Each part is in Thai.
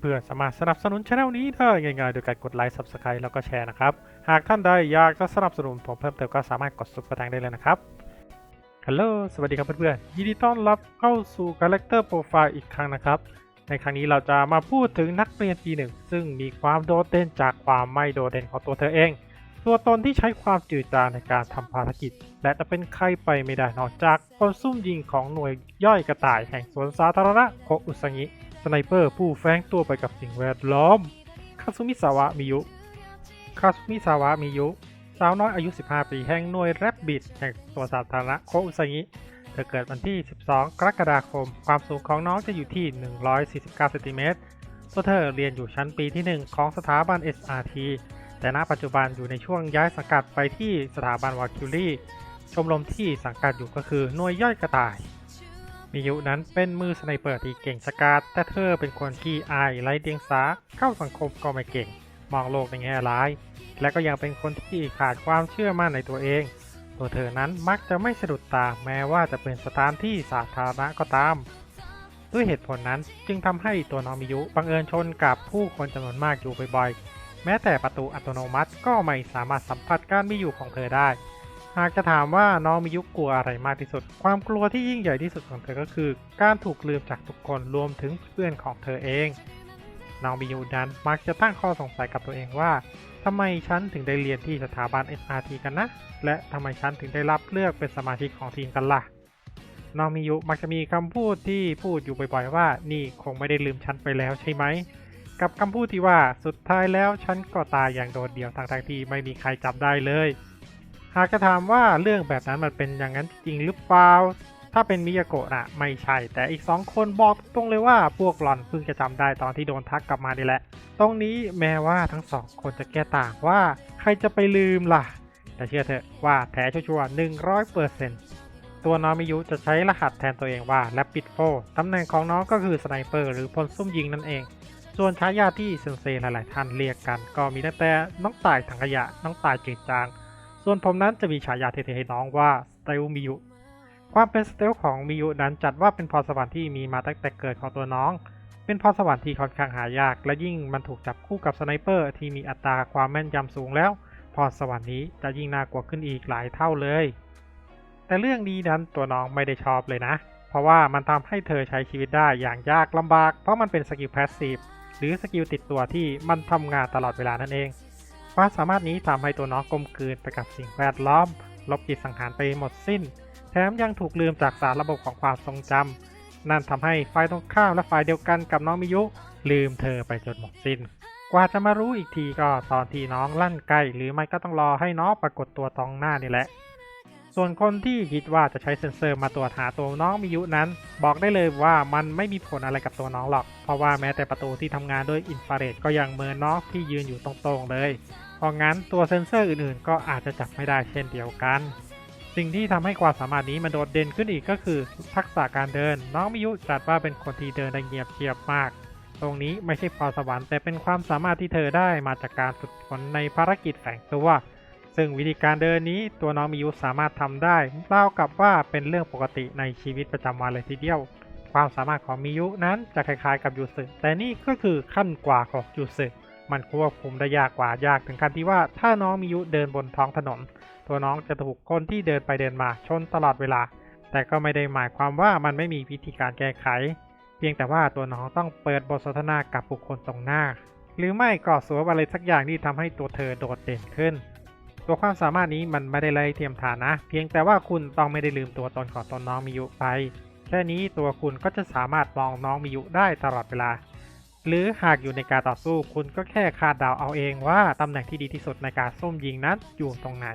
เพื่อนๆ สามารถสนับสนุนช่องนี้ได้ง่ายๆ โดยการกดไลค์ Subscribe แล้วก็แชร์นะครับ หากท่านใดอยากจะสนับสนุนผมเพิ่มเติมก็สามารถกดซุปเปอร์แตงได้เลยนะครับ ฮัลโหล สวัสดีครับเพื่อนๆ ยินดีต้อนรับเข้าสู่ Character Profile อีกครั้งนะครับ ในครั้งนี้เราจะมาพูดถึงนักเรียนปีหนึ่งซึ่งมีความโดดเด่นจากความไม่โดดเด่นของตัวเธอเอง ตัวตนที่ใช้ความจืดจางในการทำภารกิจ และจะเป็นใครไปไม่ได้นอกจากคนซุ่มยิงของหน่วยย่อยกระต่ายแห่งสวนสาธารณะโคอุสงิ สไนเปอร์ผู้แฝงตัวไปกับสิ่งแวดล้อม คาซุมิสาวะมิยุ คาซุมิสาวะมิยุ สาวน้อยอายุ 15 ปีแห่งหน่วยแรบบิทแห่งสวนสาธารณะโคอุสงิเธอเกิดวันที่ 12 กรกฎาคม ความสูงของน้องจะอยู่ที่ 149เซนติเมตรตัวเธอเรียนอยู่ชั้นปีที่ 1 ของสถาบัน SRT แต่ณปัจจุบันอยู่ในช่วงย้ายสังกัดไปที่สถาบันวาคิวรี่ ชมรมที่สังกัดอยู่ก็คือหน่วยย่อยกระต่าย มิยุนั้นเป็นมือสไนเปอร์ที่เก่งชะกาจแต่เธอเป็นคนขี้อายไร้เดียงสาเข้าสังคมก็ไม่เก่ง มองโลกในแง่ร้าย และก็ยังเป็นคนที่ขาดความเชื่อมั่นในตัวเอง ตัวเธอนั้นมักจะไม่สะดุดตาแม้ว่าจะเป็นสถานที่สาธารณะก็ตาม ด้วยเหตุผลนั้นจึงทำให้ตัวน้องมิยุบังเอิญชนกับผู้คนจำนวนมากอยู่บ่อยๆ แม้แต่ประตูอัตโนมัติก็ไม่สามารถสัมผัสการมีอยู่ของเธอได้ หากจะถามว่าน้องมิยุกลัวอะไรมากที่สุด ความกลัวที่ยิ่งใหญ่ที่สุดของเธอก็คือ การถูกลืมจากทุกคนรวมถึงเพื่อนของเธอเอง น้องมิยุนั้นมักจะตั้งข้อสงสัยกับตัวเองว่าทำไมฉันถึงได้เรียนที่สถาบัน SRT กันนะ และทำไมฉันถึงได้รับเลือกเป็นสมาชิกของทีมกันล่ะ น้องมิยุมักจะมีคำพูดที่พูดอยู่บ่อยๆว่า นี่คงไม่ได้ลืมฉันไปแล้วใช่ไหม กับคำพูดที่ว่าสุดท้ายแล้วฉันก็ตายอย่างโดดเดี่ยวทางทางที่ไม่มีใครจับได้เลย หากจะถามว่าเรื่องแบบนั้นมันเป็นอย่างนั้นจริงหรือเปล่า ถ้าเป็นมิยาโกะนะไม่ใช่ แต่อีกสองคนบอกตรงเลยว่าพวกหลอนเพิ่งจะจำได้ตอนที่โดนทักกลับมานี่แหละ ตรงนี้แม้ว่าทั้งสองคนจะแก้ต่างว่าใครจะไปลืมล่ะ แต่เชื่อเถอะว่าแท้ชัวร์หนึ่งร้อยเปอร์เซ็นต์ตัวน้องมิยุจะใช้รหัสแทนตัวเองว่า Rapid 4ตำแหน่งของน้องก็คือสไนเปอร์หรือพลซุ่มยิงนั่นเอง ส่วนฉายาที่เซนเซหลาย ๆ ท่านเรียกกัน ก็มีตั้งแต่น้องตายถังขยะ น้องตายจืดจาง ส่วนผมนั้นจะมีฉายาเท่ๆให้น้องว่าสเตลมิยุความเป็นสเตลของมิยุนั้นจัดว่าเป็นพรสวรรค์ที่มีมาตั้งแต่เกิดของตัวน้อง เป็นพรสวรรค์ที่ค่อนข้างหายาก และยิ่งมันถูกจับคู่กับสไนเปอร์ที่มีอัตราความแม่นยำสูงแล้ว พรสวรรค์นี้จะยิ่งน่ากลัวขึ้นอีกหลายเท่าเลย แต่เรื่องนี้นั้นตัวน้องไม่ได้ชอบเลยนะ เพราะว่ามันทำให้เธอใช้ชีวิตได้อย่างยากลำบาก เพราะมันเป็นสกิลแพสซีฟหรือสกิลติดตัวที่มันทำงานตลอดเวลานั่นเอง ความสามารถนี้ทำให้ตัวน้องกลมกลืนไปกับสิ่งแวดล้อม ลบจิตสังหารไปหมดสิ้น แถมยังถูกลืมจากสารระบบของความทรงจำนั่นทำให้ฝ่ายตรงข้ามและฝ่ายเดียวกันกับน้องมิยุ ลืมเธอไปจนหมดสิ้น กว่าจะมารู้อีกทีก็ตอนที่น้องลั่นใกลหรือไม่ก็ต้องรอให้น้องปรากฏตัวตรงหน้านี่แหละ ส่วนคนที่คิดว่าจะใช้เซ็นเซอร์มาตรวจหาตัวน้องมิยุนั้น บอกได้เลยว่ามันไม่มีผลอะไรกับตัวน้องหรอก เพราะว่าแม้แต่ประตูที่ทำงานด้วยอินฟราเรดก็ยังเมินน้องที่ยืนอยู่ตรงๆเลย ราะงั้นตัวเซ็นเซอร์อื่นๆ ก็อาจจะจับไม่ได้เช่นเดียวกัน สิ่งที่ทำให้ความสามารถนี้มันโดดเด่นขึ้นอีกก็คือ ทักษะการเดิน น้องมิยุจัดว่าเป็นคนที่เดินได้เงียบเชียบมาก ตรงนี้ไม่ใช่พรสวรรค์แต่เป็นความสามารถที่เธอได้มาจากการฝึกฝนในภารกิจแฝงตัวซึ่งวิธีการเดินนี้ตัวน้องมิยุสามารถทำได้เล่ากับว่าเป็นเรื่องปกติในชีวิตประจำวันเลยทีเดียว ความสามารถของมิยุนั้นจะคล้ายๆกับยูสึแต่นี่ก็คือขั้นกว่าของยูสึ มันควบคุมได้ยากกว่ายากถึงขั้นที่ว่าถ้าน้องมิยุเดินบนท้องถนน ตัวน้องจะถูกคนที่เดินไปเดินมาชนตลอดเวลา แต่ก็ไม่ได้หมายความว่ามันไม่มีวิธีการแก้ไข เพียงแต่ว่าตัวน้องต้องเปิดบทสนทนากับบุคคลตรงหน้า หรือไม่ก็สวมอะไรสักอย่างที่ทำให้ตัวเธอโดดเด่นขึ้น ตัวความสามารถนี้มันไม่ได้ไล่เทียมทานนะ เพียงแต่ว่าคุณต้องไม่ได้ลืมตัวตนของตนน้องมิยุไป แค่นี้ตัวคุณก็จะสามารถมองน้องมิยุได้ตลอดเวลา หรือหากอยู่ในการต่อสู้คุณก็แค่คาดเดาเอาเองว่าตำแหน่งที่ดีที่สุดในการซุ่มยิงนั้นอยู่ตรงไหน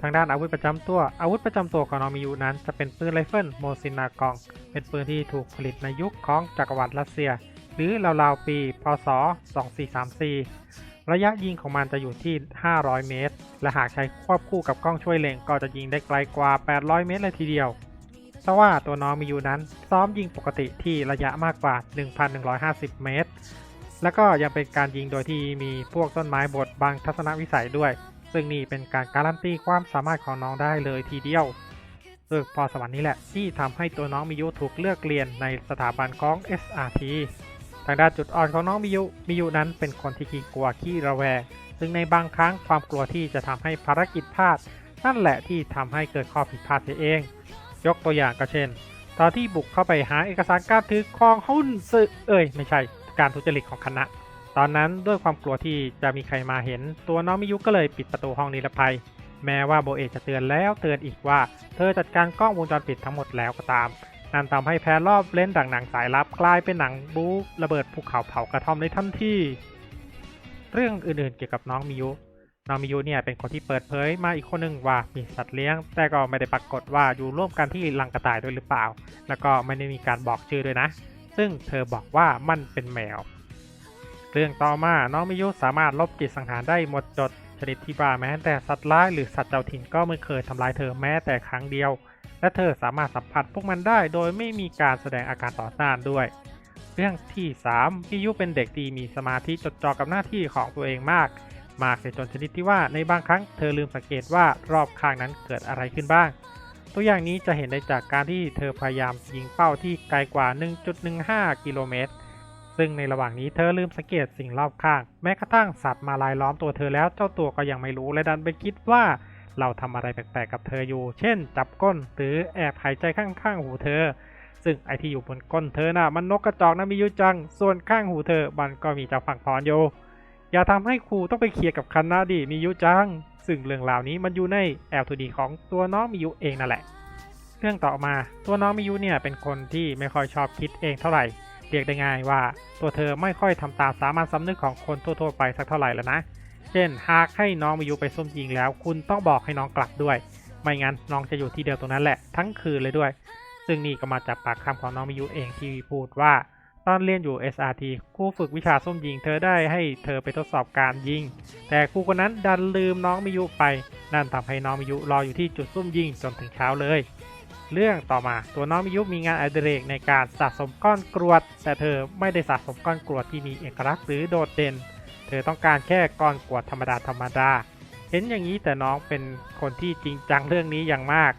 ทางด้านอาวุธประจำตัว อาวุธประจำตัวของนอมิยุนั้นจะเป็นปืนไรเฟิลโมซินากอง เป็นปืนที่ถูกผลิตในยุคของจักรวรรดิรัสเซีย หรือราวๆปี พศ 2434 ระยะยิงของมันจะอยู่ที่ 500 เมตร และหากใช้ควบคู่กับกล้องช่วยเล็งก็จะยิงได้ไกลกว่า 800 เมตรเลยทีเดียว แต่ว่าตัวน้องมิยูนั้นซ้อมยิงปกติที่ระยะมากกว่า 1,150 เมตร แล้วก็ยังเป็นการยิงโดยที่มีพวกต้นไม้บดบังทัศนวิสัยด้วย ซึ่งนี่เป็นการการันตีความสามารถของน้องได้เลยทีเดียวซึ่งพรสวรรค์นี้แหละที่ทำให้ตัวน้องมิยุถูกเลือกเรียนในสถาบันของ SRT ทางด้านจุดอ่อนของน้องมิยุมิยุนั้นเป็นคนที่ขี้กลัวขี้ระแวง ซึ่งในบางครั้งความกลัวที่จะทำให้ภารกิจพลาด นั่นแหละที่ทำให้เกิดข้อผิดพลาดเสียเอง ยกตัวอย่างก็เช่น ตอนที่บุกเข้าไปหาเอกสารการถือครองหุ้นสื่อเอ้ยไม่ใช่การทุจริตของคณะ ตอนนั้นด้วยความกลัวที่จะมีใครมาเห็น ตัวน้องมิยุก็เลยปิดประตูห้องนิรภัย แม้ว่าโบเอจะเตือนแล้วเตือนอีกว่า เธอจัดการกล้องวงจรปิดทั้งหมดแล้วก็ตามนั่นทำให้แพนรอบเล่นดังหนังสายลับกลายเป็นหนังบู๊ระเบิดภูเขาเผากระท่อมในทันทีเรื่องอื่นๆเกี่ยวกับน้องมิยุ น้องมิยุเนี่ยเป็นคนที่เปิดเผยมาอีกคนหนึ่งว่ามีสัตว์เลี้ยง แต่ก็ไม่ได้ปรากฏว่าอยู่ร่วมกันที่ลังกระต่ายด้วยหรือเปล่า แล้วก็ไม่ได้มีการบอกชื่อด้วยนะ ซึ่งเธอบอกว่ามันเป็นแมว เรื่องต่อมาน้องมิยุสามารถลบจิตสังหารได้หมดจดชนิดที่ว่าแม้แต่สัตว์ร้ายหรือสัตว์เจ้าถิ่นก็ไม่เคยทำร้ายเธอแม้แต่ครั้งเดียว และเธอสามารถสัมผัสพวกมันได้โดยไม่มีการแสดงอาการต่อต้านด้วยเรื่องที่3มิยุเป็นเด็กที่มีสมาธิจดจ่อกับหน้าที่ของตัวเองมาก มากเสียจนชนิดที่ว่าในบางครั้งเธอลืมสังเกตว่ารอบข้างนั้นเกิดอะไรขึ้นบ้าง ตัวอย่างนี้จะเห็นได้จากการที่เธอพยายามยิงเป้าที่ไกลกว่า 1.15 กิโลเมตร ซึ่งในระหว่างนี้เธอลืมสังเกตสิ่งรอบข้าง แม้กระทั่งสัตว์มาลายล้อมตัวเธอแล้วเจ้าตัวก็ยังไม่รู้และดันไปคิดว่าเราทำอะไรแปลกๆกับเธออยู่ เช่น จับก้นหรือแอบหายใจข้างๆหูเธอ ซึ่งไอที่อยู่บนก้นเธอน่ะมันนกกระจอกนะมิยุจัง ส่วนข้างหูเธอมันก็มีเจ้าฝั่งพรอยู่ อย่าทำให้ครูต้องไปเคลียร์กับคันนาดิมิยุจัง ซึ่งเรื่องราวนี้มันอยู่ในแอลทูดีของตัวน้องมิยุเองนั่นแหละ เรื่องต่อมาตัวน้องมิยุเนี่ยเป็นคนที่ไม่ค่อยชอบคิดเองเท่าไหร่ เรียกได้ง่ายว่าตัวเธอไม่ค่อยทำตามสามัญสำนึกของคนทั่วๆไปสักเท่าไหร่แล้วนะ เช่นหากให้น้องมิยุไปส้มยิงแล้ว คุณต้องบอกให้น้องกลับด้วย ไม่งั้นน้องจะอยู่ที่เดิมตรงนั้นแหละทั้งคืนเลยด้วย ซึ่งนี่ก็มาจากปากคำของน้องมิยุเองที่พูดว่า ตอนเรียนอยู่ SRT ครูฝึกวิชาส้มยิง เธอได้ให้เธอไปทดสอบการยิง แต่ครูคนนั้นดันลืมน้องมิยุไป นั่นทำให้น้องมิยุรออยู่ที่จุดซุ่มยิงจนถึงเช้าเลย เรื่องต่อมาตัวน้องมิยุมีงานอดิเรกในการสะสมก้อนกรวด แต่เธอไม่ได้สะสมก้อนกรวดที่มีเอกลักษณ์หรือโดดเด่น เธอต้องการแค่ก้อนกรวดธรรมดาธรรมดา เห็นอย่างนี้แต่น้องเป็นคนที่จริงจังเรื่องนี้อย่างมาก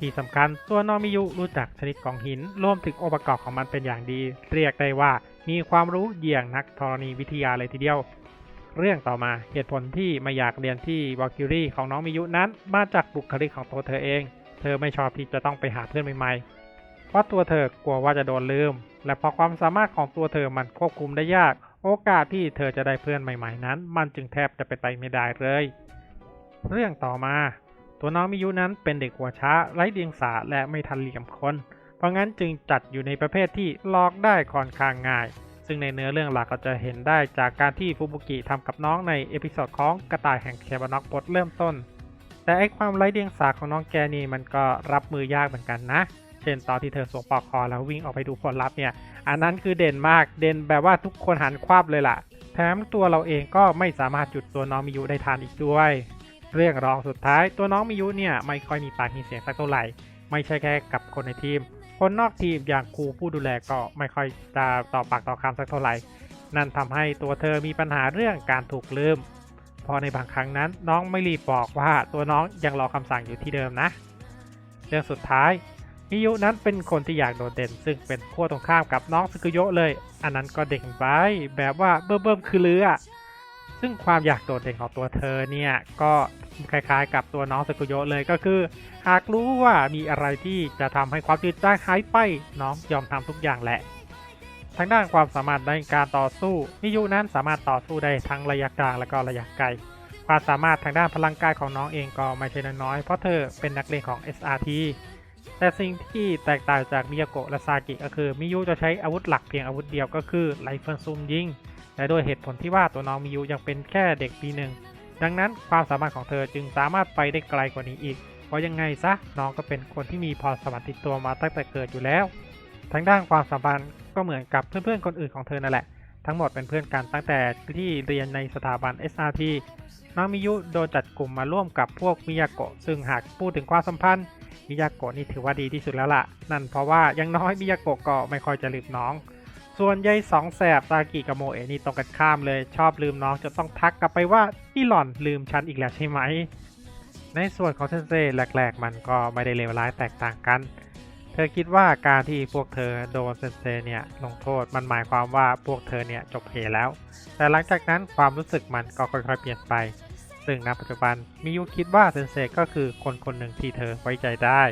ที่สำคัญตัวน้องมิยุรู้จักชนิดของหินรวมถึงองค์ประกอบของมันเป็นอย่างดี เรียกได้ว่ามีความรู้เยี่ยงนักธรณีวิทยาเลยทีเดียว เรื่องต่อมาเหตุผลที่ไม่อยากเรียนที่วาคิรีของน้องมิยุนั้น มาจากบุคลิกของตัวเธอเอง เธอไม่ชอบที่จะต้องไปหาเพื่อนใหม่ๆเพราะตัวเธอกลัวว่าจะโดนลืม และเพราะความสามารถของตัวเธอมันควบคุมได้ยาก โอกาสที่เธอจะได้เพื่อนใหม่ ๆ นั้น มันจึงแทบจะเป็นไปไม่ได้เลย เรื่องต่อมา ตัวน้องมิยุนั้นเป็นเด็กหัวช้าไร้เดียงสาและไม่ทันเหลี่ยมคน เพราะงั้นจึงจัดอยู่ในประเภทที่ลอกได้ค่อนข้างง่าย ซึ่งในเนื้อเรื่องหลักก็จะเห็นได้จากการที่ฟูบุกิทำกับน้องในเอพิโซดของกระต่ายแห่งเคบานอกบทเริ่มต้น แต่ไอความไร้เดียงสาของน้องแกนี่มันก็รับมือยากเหมือนกันนะ เช่นตอนที่เธอสวมปลอกคอแล้ววิ่งออกไปดูผลลัพธ์เนี่ย อันนั้นคือเด่นมาก เด่นแบบว่าทุกคนหันควับเลยล่ะ แถมตัวเราเองก็ไม่สามารถจุดตัวน้องมิยุได้ทันอีกด้วย เรื่องรองสุดท้ายตัวน้องมิยุเนี่ยไม่ค่อยมีปากมีเสียงสักเท่าไหร่ ไม่ใช่แค่กับคนในทีม คนนอกทีมอย่างครูผู้ดูแลก็ไม่ค่อยจะต่อปากต่อคำสักเท่าไหร่ นั่นทำให้ตัวเธอมีปัญหาเรื่องการถูกลืมพราะในบางครั้งนั้นน้องไม่รีบบอกว่าตัวน้องยังรอคำสั่งอยู่ที่เดิมนะ เรื่องสุดท้ายมิยุนั้นเป็นคนที่อยากโดดเด่น ซึ่งเป็นขั้วตรงข้ามกับน้องซึกุโยะเลย อันนั้นก็เด่งไปแบบว่าเบิ่มๆคือเรือ ซึ่งความอยากโดดเด่นของตัวเธอเนี่ยก็คล้ายๆ กับตัวน้องซึกุโยเลยก็คือ หากรู้ว่ามีอะไรที่จะทำให้ความจืดจางหายไปน้องยอมทำทุกอย่างแหละทางด้านความสามารถในการต่อสู้มิยุนั้นสามารถต่อสู้ได้ทั้งระยะกลางและก็ระยะไกล ความสามารถทางด้านพลังกายของน้องเองก็ไม่ใช่น้อยเพราะเธอเป็นนักเรียนของ SRT แต่สิ่งที่แตกต่างจากมิยาโกะและซากิก็คือมิยุจะใช้อาวุธหลักเพียงอาวุธเดียวก็คือไรเฟิลซูมยิง และโดยเหตุผลที่ว่าตัวน้องมิยุยังเป็นแค่เด็กปีหนึ่งดังนั้นความสามารถของเธอจึงสามารถไปได้ไกลกว่านี้อีก เพราะยังไงซะน้องก็เป็นคนที่มีพรสวรรค์ติดตัวมาตั้งแต่เกิดอยู่แล้ว ทางด้านความสัมพันธ์ก็เหมือนกับเพื่อนๆคนอื่นของเธอนั่นแหละ ทั้งหมดเป็นเพื่อนกันตั้งแต่ที่เรียนในสถาบัน SRT น้องมิยุโดนจัดกลุ่มมาร่วมกับพวกมิยาโกะซึ่งหากพูดถึงความสัมพันธ์มิยาโกะนี่ถือว่าดีที่สุดแล้วล่ะ นั่นเพราะว่ายังน้อยมิยาโกะก็ไม่ค่อยจะลืมน้อง ส่วนยายสองแสบซากิกับโมเอะนี่ตรงกันข้ามเลย ชอบลืมน้องจะต้องทักกลับไปว่านี่หล่อนลืมฉันอีกแล้วใช่ไหม ในส่วนของเซนเซ่แรกๆ มันก็ไม่ได้เลวร้ายแตกต่างกัน เธอคิดว่าการที่พวกเธอโดนเซนเซเนี่ยลงโทษมันหมายความว่าพวกเธอเนี่ยจบเพแล้ว แต่หลังจากนั้นความรู้สึกมันก็ค่อยๆเปลี่ยนไป ซึ่งณปัจจุบันมิยุคิดว่าเซนเซก็คือคนคนหนึ่งที่เธอไว้ใจได้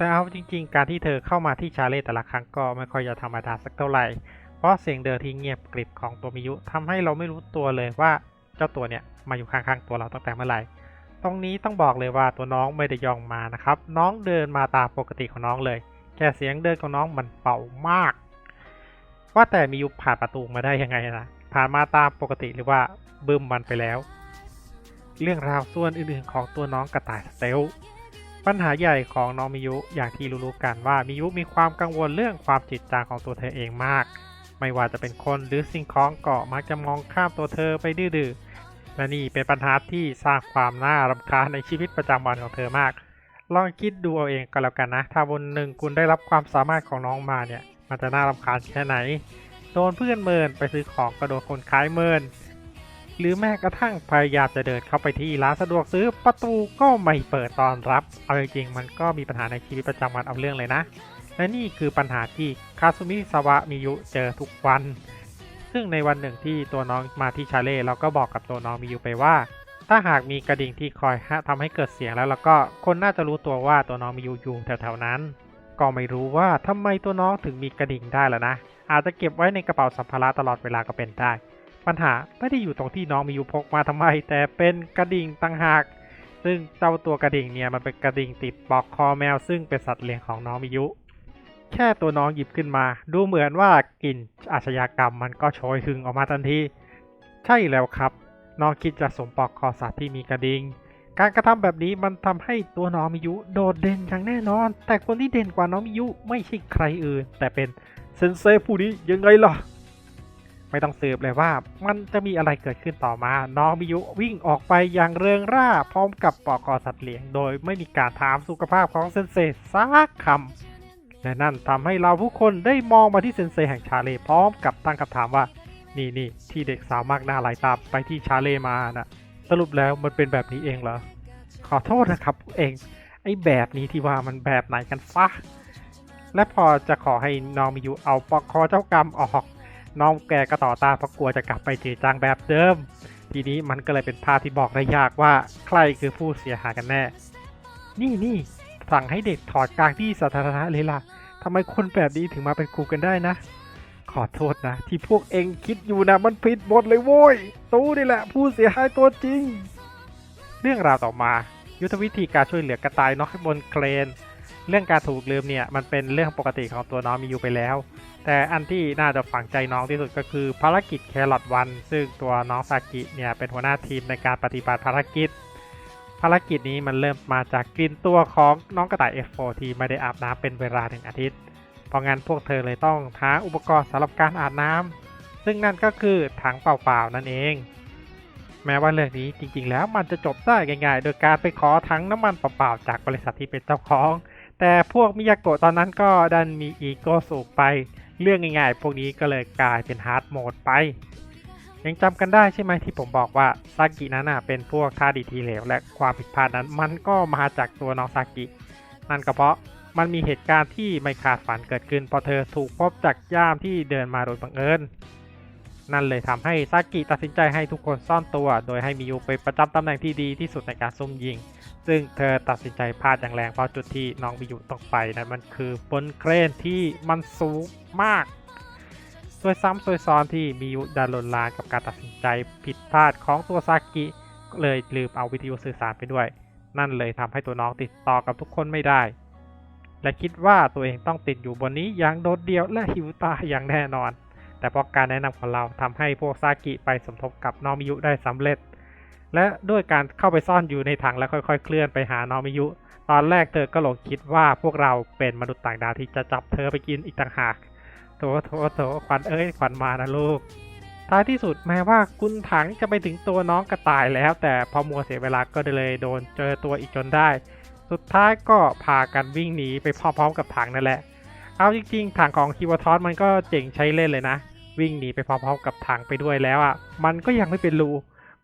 แต่เอาจริงๆ การที่เธอเข้ามาที่ชาเลแต่ละครั้งก็ไม่ค่อยจะธรรมดาสักเท่าไหร่ เพราะเสียงเดินที่เงียบกริบของตัวมิยุทำให้เราไม่รู้ตัวเลยว่าเจ้าตัวเนี่ยมาอยู่ข้างๆตัวเราตั้งแต่เมื่อไหร่ ตรงนี้ต้องบอกเลยว่าตัวน้องไม่ได้ยองมานะครับ น้องเดินมาตามปกติของน้องเลย แค่เสียงเดินของน้องมันเบามาก ว่าแต่มิยุผ่านประตูมาได้ยังไงนะผ่านมาตามปกติหรือว่าบึ้มมันไปแล้ว เรื่องราวส่วนอื่นๆของตัวน้องกระต่ายสเตล ปัญหาใหญ่ของน้องมิยุอย่างที่รู้ๆกันว่ามิยุมีความกังวลเรื่องความจิตจางของตัวเธอเองมาก ไม่ว่าจะเป็นคนหรือสิ่งของก็มักจะมองข้ามตัวเธอไปดื้อๆและนี่เป็นปัญหาที่สร้างความน่ารำคาญในชีวิตประจำวันของเธอมาก ลองคิดดูเอาเองก็แล้วกันนะ ถ้าวันหนึ่งคุณได้รับความสามารถของน้องมาเนี่ย มันจะน่ารำคาญแค่ไหน โดนเพื่อนเมินไปซื้อของก็โดนคนขายเมิน หรือแม้กระทั่งพยายามจะเดินเข้าไปที่ร้านสะดวกซื้อประตูก็ไม่เปิดตอนรับ เอาจริงๆมันก็มีปัญหาในชีวิตประจำวันเอาเรื่องเลยนะ และนี่คือปัญหาที่คาซุมิสวะมิยุเจอทุกวัน ซึ่งในวันหนึ่งที่ตัวน้องมาที่ชาเล่เราก็บอกกับตัวน้องมิยุไปว่า ถ้าหากมีกระดิ่งที่คอยทำให้เกิดเสียงแล้วแล้วก็คนน่าจะรู้ตัวว่าตัวน้องมิยุอยู่แถวๆนั้นก็ไม่รู้ว่าทำไมตัวน้องถึงมีกระดิ่งได้แล้วนะ อาจจะเก็บไว้ในกระเป๋าสัมภาระตลอดเวลาก็เป็นได้ ปัญหาไม่ได้อยู่ตรงที่น้องมิยุพกมาทำไม แต่เป็นกระดิ่งต่างหาก ซึ่งเจ้าตัวกระดิ่งเนี่ยมันเป็นกระดิ่งติดปลอกคอแมว ซึ่งเป็นสัตว์เลี้ยงของน้องมิยุ แค่ตัวน้องหยิบขึ้นมา ดูเหมือนว่ากลิ่นอาชญากรรมมันก็โชยหึงออกมาทันทีใช่แล้วครับ น้องคิดจะสมปลอกคอสัตว์ที่มีกระดิ่งการกระทำแบบนี้มันทำให้ตัวน้องมิยุโดดเด่นอย่างแน่นอน แต่คนที่เด่นกว่าน้องมิยุไม่ใช่ใครอื่น แต่เป็นเซนเซผู้นี้ยังไงล่ะ ไม่ต้องสืบเลยว่ามันจะมีอะไรเกิดขึ้นต่อมา น้องมิยุวิ่งออกไปอย่างเริงร่าพร้อมกับปอกอสัตว์เลี้ยงโดยไม่มีการถามสุขภาพของเซนเซสักคำและนั่นทำให้เราผู้คนได้มองมาที่เซนเซแห่งชาเลพร้อมกับตั้งคำถามว่า นี่นี่ที่เด็กสาวมากหน้าหลายตาไปที่ชาเลมานะสรุปแล้วมันเป็นแบบนี้เองเหรอขอโทษนะครับเองไอ้แบบนี้ที่ว่ามันแบบไหนกันฟะและพอจะขอให้น้องมิยุเอาปอกคอเจ้ากรรมออก น้องแกก็ต่อตาเพราะกลัวจะกลับไปจืดจางแบบเดิม ทีนี้มันก็เลยเป็นภาพที่บอกได้ยากว่าใครคือผู้เสียหายกันแน่ นี่นี่สั่งให้เด็กถอดกลางที่สาธารณะเลยล่ะทำไมคนแบบนี้ถึงมาเป็นครูกันได้นะ ขอโทษนะ ที่พวกเองคิดอยู่นะมันผิดหมดเลยโว้ยตู้นี่แหละ ผู้เสียหายตัวจริง เรื่องราวต่อมา ยุทธวิธีการช่วยเหลือกระต่ายน้อยบนเครน เรื่องการถูกลืมเนี่ยมันเป็นเรื่องปกติของตัวน้องมีอยู่ไปแล้ว แต่อันที่น่าจะฝังใจน้องที่สุดก็คือภารกิจแครอทวัน ซึ่งตัวน้องซากิเนี่ยเป็นหัวหน้าทีมในการปฏิบัติภารกิจ ภารกิจนี้มันเริ่มมาจากกลิ่นตัวของน้องกระต่าย F4 ที่ไม่ได้อาบน้ำเป็นเวลาหนึ่งอาทิตย์ เพราะงั้นพวกเธอเลยต้องหาอุปกรณ์สำหรับการอาบน้ำซึ่งนั่นก็คือถังเปล่าๆนั่นเองแม้ว่าเรื่องนี้จริงๆ แล้วมันจะจบได้ง่ายๆ โดยการไปขอถังน้ำมันเปล่าๆ จากบริษัทที่เป็นเจ้าของ แต่พวกมิยาโกะตอนนั้นก็ดันมีอีโก้สูงไป เรื่องง่ายๆ พวกนี้ก็เลยกลายเป็นฮาร์ดโหมดไป ยังจำกันได้ใช่ไหมที่ผมบอกว่าซากินั้นน่ะเป็นพวกท่าดีทีเหลวและความผิดพลาดนั้น มันก็มาจากตัวน้องซากิ นั่นก็เพราะมันมีเหตุการณ์ที่ไม่คาดฝันเกิดขึ้นพอเธอถูกพบจากย่ามที่เดินมาโดยบังเอิญนั่นเลยทำให้ซากิตัดสินใจให้ทุกคนซ่อนตัว โดยให้มิยูไปประจำตำแหน่งที่ดีที่สุดในการซุ่มยิง ซึ่งเธอตัดสินใจพลาดอย่างแรงเพราะจุดที่น้องมิยูตกไปนั้นมันคือบนเครนที่มันสูงมากซวยซ้ำซวยซ้อนที่มิยูดันลนลานกับการตัดสินใจผิดพลาดของตัวซากิเลยลืมเอาวิทยุสื่อสารไปด้วย นั่นเลยทำให้ตัวน้องติดต่อกับทุกคนไม่ได้ และคิดว่าตัวเองต้องติดอยู่บนนี้อย่างโดดเดี่ยวและหิวตาอย่างแน่นอน แต่เพราะการแนะนำของเราทำให้พวกซากิไปสมทบกับน้องมิยุได้สำเร็จ และด้วยการเข้าไปซ่อนอยู่ในถังและค่อยๆ เคลื่อนไปหาน้องมิยุ ตอนแรกเธอก็หลงคิดว่าพวกเราเป็นมนุษย์ต่างดาวที่จะจับเธอไปกินอีกต่างหากโถโถโถขวัญเอ้ยขวัญมานะลูก ท้ายที่สุดแม้ว่าคุณถังจะไปถึงตัวน้องกระต่ายแล้ว แต่พอมัวเสียเวลาก็เลยโดนเจอตัวอีกจนได้ สุดท้ายก็พากันวิ่งหนีไปพร้อมๆกับถังนั่นแหละ เอาจริงๆถังของคิวทอสมันก็เจ๋งใช้เล่นเลยนะ วิ่งหนีไปพร้อมๆกับถังไปด้วยแล้วอะ มันก็ยังไม่เป็นรู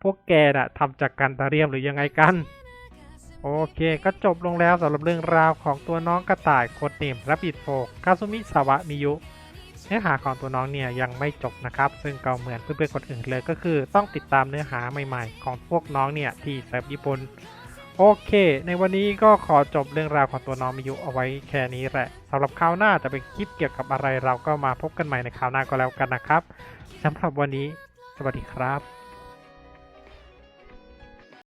พวกแกน่ะทำจากกันตาเรียมหรือยังไงกัน โอเคก็จบลงแล้วสำหรับเรื่องราวของตัวน้องกระต่ายโคดเนมรับบิดโฟกคาซุมิสาวะมิยุเนื้อหาของตัวน้องเนี่ยยังไม่จบนะครับ ซึ่งก็เหมือนเพื่อนๆคนอื่นเลยก็คือต้องติดตามเนื้อหาใหม่ๆ ของพวกน้องเนี่ยที่เซิร์ฟญี่ปุ่นโอเค ในวันนี้ก็ขอจบเรื่องราวของตัวน้องมิยุเอาไว้แค่นี้แหละสำหรับคราวหน้าจะเป็นคลิปเกี่ยวกับอะไรเราก็มาพบกันใหม่ในคราวหน้าก็แล้วกันนะครับสำหรับวันนี้ สวัสดีครับ